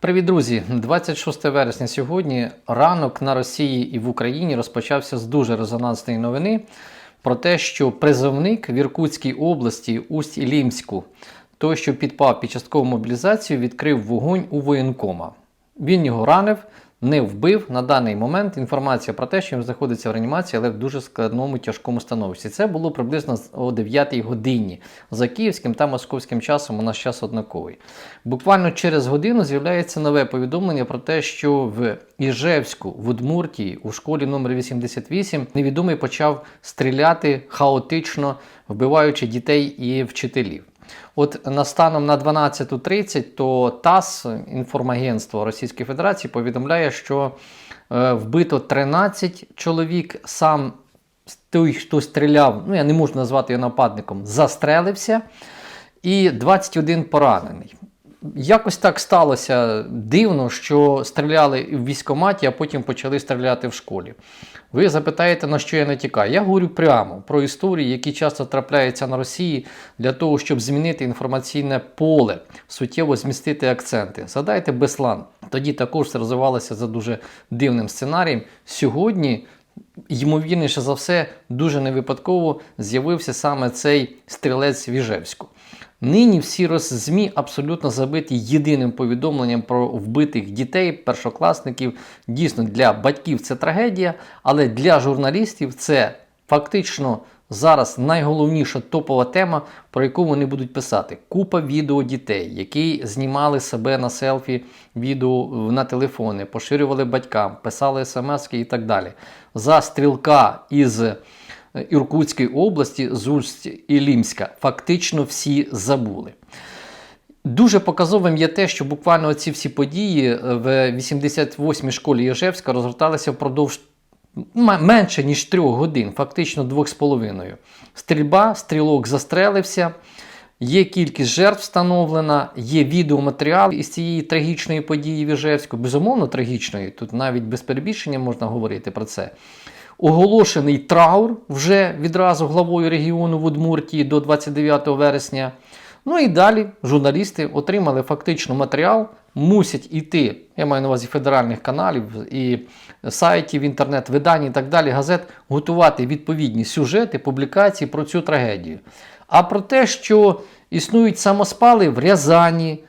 Привіт, друзі! 26 вересня сьогодні. Ранок на Росії і в Україні розпочався з дуже резонансної новини про те, що призовник в Іркутській області Усть-Ілімську, той, що підпав під часткову мобілізацію, відкрив вогонь у воєнкома. Він його ранив, не вбив. На даний момент інформація про те, що він знаходиться в реанімації, але в дуже складному тяжкому становищі. Це було приблизно о 9 годині за київським та московським часом. У нас час однаковий. Буквально через годину з'являється нове повідомлення про те, що в Іжевську, в Удмуртії, у школі номер 88 невідомий почав стріляти хаотично, вбиваючи дітей і вчителів. От на станом на 12.30 то ТАСС, інформагентство Російської Федерації, повідомляє, що е, вбито 13 чоловік. Сам той, хто стріляв, ну я не можу назвати його нападником, застрелився, і 21 поранений. Якось так сталося дивно, що стріляли в військкоматі, а потім почали стріляти в школі. Ви запитаєте, на що я не тікаю? Я говорю прямо про історії, які часто трапляються на Росії для того, щоб змінити інформаційне поле, суттєво змістити акценти. Згадайте Беслан. Тоді також розвивалося за дуже дивним сценарієм. Сьогодні. Ймовірніше за все, дуже невипадково з'явився саме цей стрілець в Іжевську. Нині всі роззмі абсолютно забиті єдиним повідомленням про вбитих дітей, першокласників. Дійсно, для батьків це трагедія, але для журналістів це фактично зараз найголовніша топова тема, про яку вони будуть писати. Купа відео дітей, які знімали себе на селфі, відео на телефони, поширювали батькам, писали смс і так далі. За стрілка із. Іркутської області з Усть-Ілімська фактично всі забули. Дуже показовим є те, що буквально ці всі події в 88-й школі Єжевська розгорталися впродовж менше ніж трьох годин, фактично двох з половиною. Стрільба, стрілок застрелився. Є кількість жертв встановлена, є відеоматеріал із цієї трагічної події в Іжевську, безумовно трагічної, тут навіть без перебільшення можна говорити про це. Оголошений траур вже відразу главою регіону в Удмуртії до 29 вересня. Ну і далі журналісти отримали фактично матеріал, мусять іти, я маю на увазі федеральних каналів і сайтів, інтернет-видань і так далі, газет, готувати відповідні сюжети, публікації про цю трагедію. А про те, що існують самоспали в Рязані,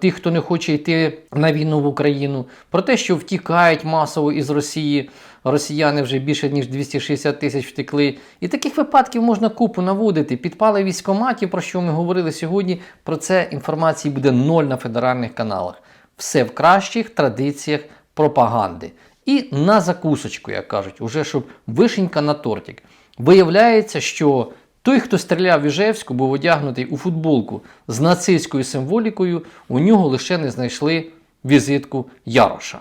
тих, хто не хоче йти на війну в Україну, про те, що втікають масово із Росії. Росіяни вже більше ніж 260 тисяч втекли. І таких випадків можна купу наводити. Підпали військоматів, про що ми говорили сьогодні. Про це інформації буде ноль на федеральних каналах. Все в кращих традиціях пропаганди. І на закусочку, як кажуть, уже щоб вишенька на тортик. Виявляється, що той, хто стріляв в Іжевську, був одягнутий у футболку з нацистською символікою, у нього лише не знайшли візитку Яроша.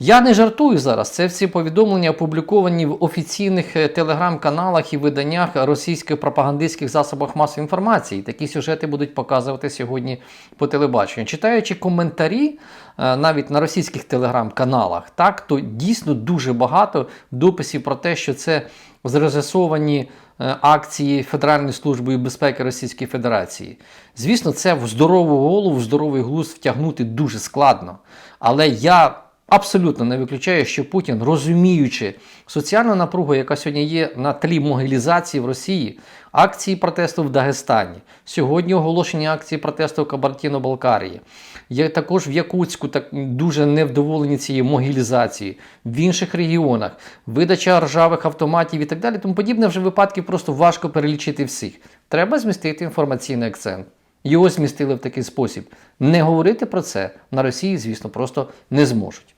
Я не жартую зараз. Це всі повідомлення опубліковані в офіційних е, телеграм-каналах і виданнях російських пропагандистських засобах масової інформації. Такі сюжети будуть показувати сьогодні по телебаченню. Читаючи коментарі е, навіть на російських телеграм-каналах, так то дійсно дуже багато дописів про те, що це зрежисовані акції Федеральної служби безпеки Російської Федерації. Звісно, це в здорову голову, в здоровий глузд втягнути дуже складно. Але я. Абсолютно не виключаю, що Путін, розуміючи соціальну напругу, яка сьогодні є на тлі могилізації в Росії, акції протесту в Дагестані, сьогодні оголошення акції протесту в Кабардіно-Балкарії, є також в Якутську так дуже невдоволені цією могилізацією, в інших регіонах, видача ржавих автоматів і так далі. Тому подібне вже випадки просто важко перелічити всіх. Треба змістити інформаційний акцент. Його змістили в такий спосіб. Не говорити про це на Росії, звісно, просто не зможуть.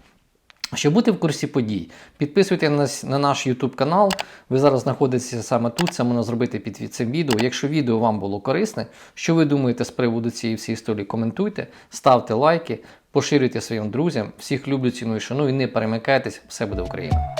Щоб бути в курсі подій, підписуйтесь на наш YouTube канал. Ви зараз знаходитеся саме тут. Це можна зробити під цим відео. Якщо відео вам було корисне, що ви думаєте з приводу цієї всієї історії, коментуйте, ставте лайки, поширюйте своїм друзям. Всіх люблю, ціную, шаную і не перемикайтесь, все буде Україна.